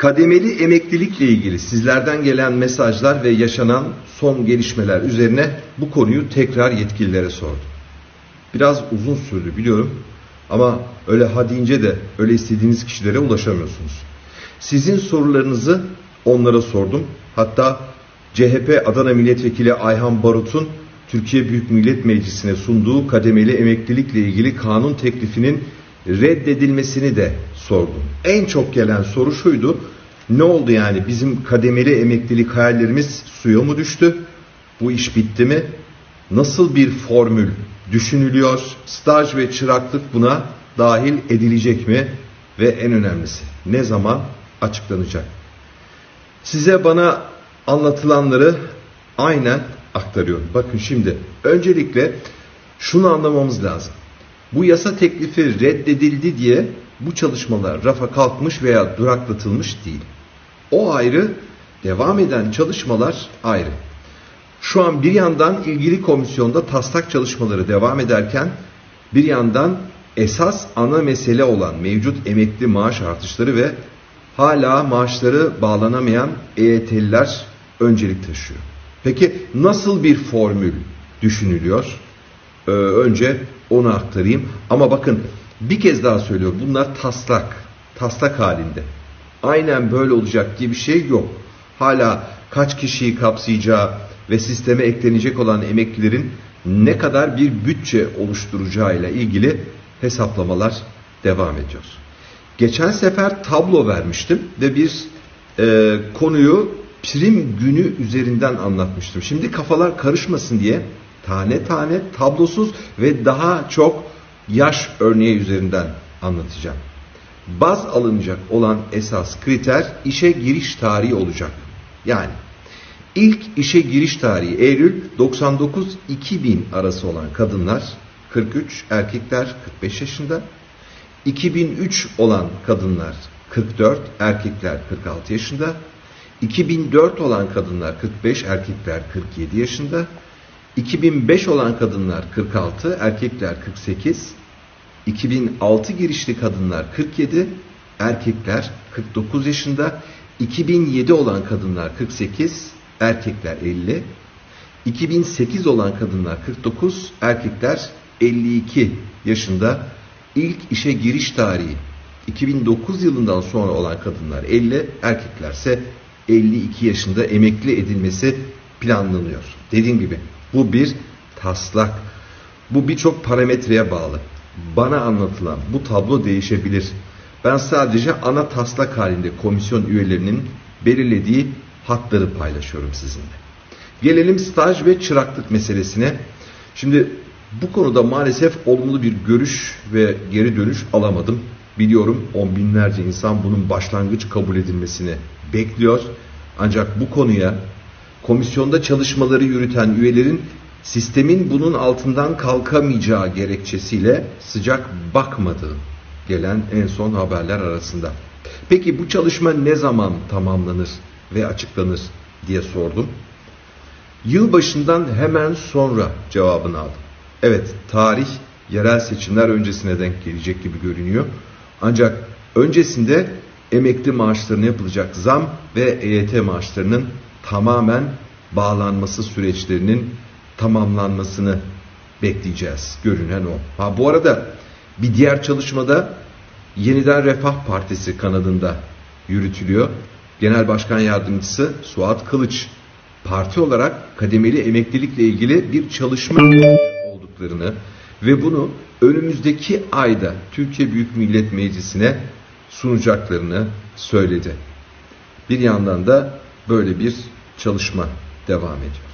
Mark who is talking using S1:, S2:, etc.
S1: Kademeli emeklilikle ilgili sizlerden gelen mesajlar ve yaşanan son gelişmeler üzerine bu konuyu tekrar yetkililere sordum. Biraz uzun sürdü biliyorum ama öyle ha deyince de öyle istediğiniz kişilere ulaşamıyorsunuz. Sizin sorularınızı onlara sordum. Hatta CHP Adana Milletvekili Ayhan Barut'un Türkiye Büyük Millet Meclisi'ne sunduğu kademeli emeklilikle ilgili kanun teklifinin reddedilmesini de sordum. En çok gelen soru şuydu. Ne oldu yani bizim kademeli emeklilik hayallerimiz suya mı düştü? Bu iş bitti mi? Nasıl bir formül düşünülüyor? Staj ve çıraklık buna dahil edilecek mi? Ve en önemlisi ne zaman açıklanacak? Size bana anlatılanları aynen aktarıyorum. Bakın şimdi öncelikle şunu anlamamız lazım. Bu yasa teklifi reddedildi diye bu çalışmalar rafa kalkmış veya duraklatılmış değil. O ayrı, devam eden çalışmalar ayrı. Şu an bir yandan ilgili komisyonda taslak çalışmaları devam ederken bir yandan esas ana mesele olan mevcut emekli maaş artışları ve hala maaşları bağlanamayan EYT'liler öncelik taşıyor. Peki nasıl bir formül düşünülüyor? Ee, önce onu aktarayım. Ama bakın bir kez daha söylüyorum. Bunlar taslak. Taslak halinde. Aynen böyle olacak diye bir şey yok. Hala kaç kişiyi kapsayacağı ve sisteme eklenecek olan emeklilerin ne kadar bir bütçe oluşturacağıyla ilgili hesaplamalar devam ediyor. Geçen sefer tablo vermiştim ve bir e, konuyu prim günü üzerinden anlatmıştım. Şimdi kafalar karışmasın diye tane tane tablosuz ve daha çok yaş örneği üzerinden anlatacağım. Baz alınacak olan esas kriter işe giriş tarihi olacak. Yani ilk işe giriş tarihi Eylül 99-2000 arası olan kadınlar 43, erkekler 45 yaşında. 2003 olan kadınlar 44, erkekler 46 yaşında. 2004 olan kadınlar 45, erkekler 47 yaşında. 2005 olan kadınlar 46, erkekler 48. 2006 girişli kadınlar 47, erkekler 49 yaşında. 2007 olan kadınlar 48, erkekler 50. 2008 olan kadınlar 49, erkekler 52 yaşında. İlk işe giriş tarihi 2009 yılından sonra olan kadınlar 50, erkeklerse 52 yaşında emekli edilmesi planlanıyor. Dediğim gibi bu bir taslak. Bu birçok parametreye bağlı. Bana anlatılan bu tablo değişebilir. Ben sadece ana taslak halinde komisyon üyelerinin belirlediği hatları paylaşıyorum sizinle. Gelelim staj ve çıraklık meselesine. Şimdi bu konuda maalesef olumlu bir görüş ve geri dönüş alamadım. Biliyorum on binlerce insan bunun başlangıç kabul edilmesini bekliyor. Ancak bu konuya komisyonda çalışmaları yürüten üyelerin sistemin bunun altından kalkamayacağı gerekçesiyle sıcak bakmadığı gelen en son haberler arasında. Peki bu çalışma ne zaman tamamlanır ve açıklanır diye sordum. Yılbaşından hemen sonra cevabını aldım. Evet tarih yerel seçimler öncesine denk gelecek gibi görünüyor. Ancak öncesinde emekli maaşlarına yapılacak zam ve EYT maaşlarının tamamen bağlanması süreçlerinin tamamlanmasını bekleyeceğiz. Görünen o. Ha bu arada bir diğer çalışmada Yeniden Refah Partisi kanadında yürütülüyor. Genel Başkan Yardımcısı Suat Kılıç parti olarak kademeli emeklilikle ilgili bir çalışma olduklarını ve bunu önümüzdeki ayda Türkiye Büyük Millet Meclisi'ne sunacaklarını söyledi. Bir yandan da böyle bir çalışma devam ediyor.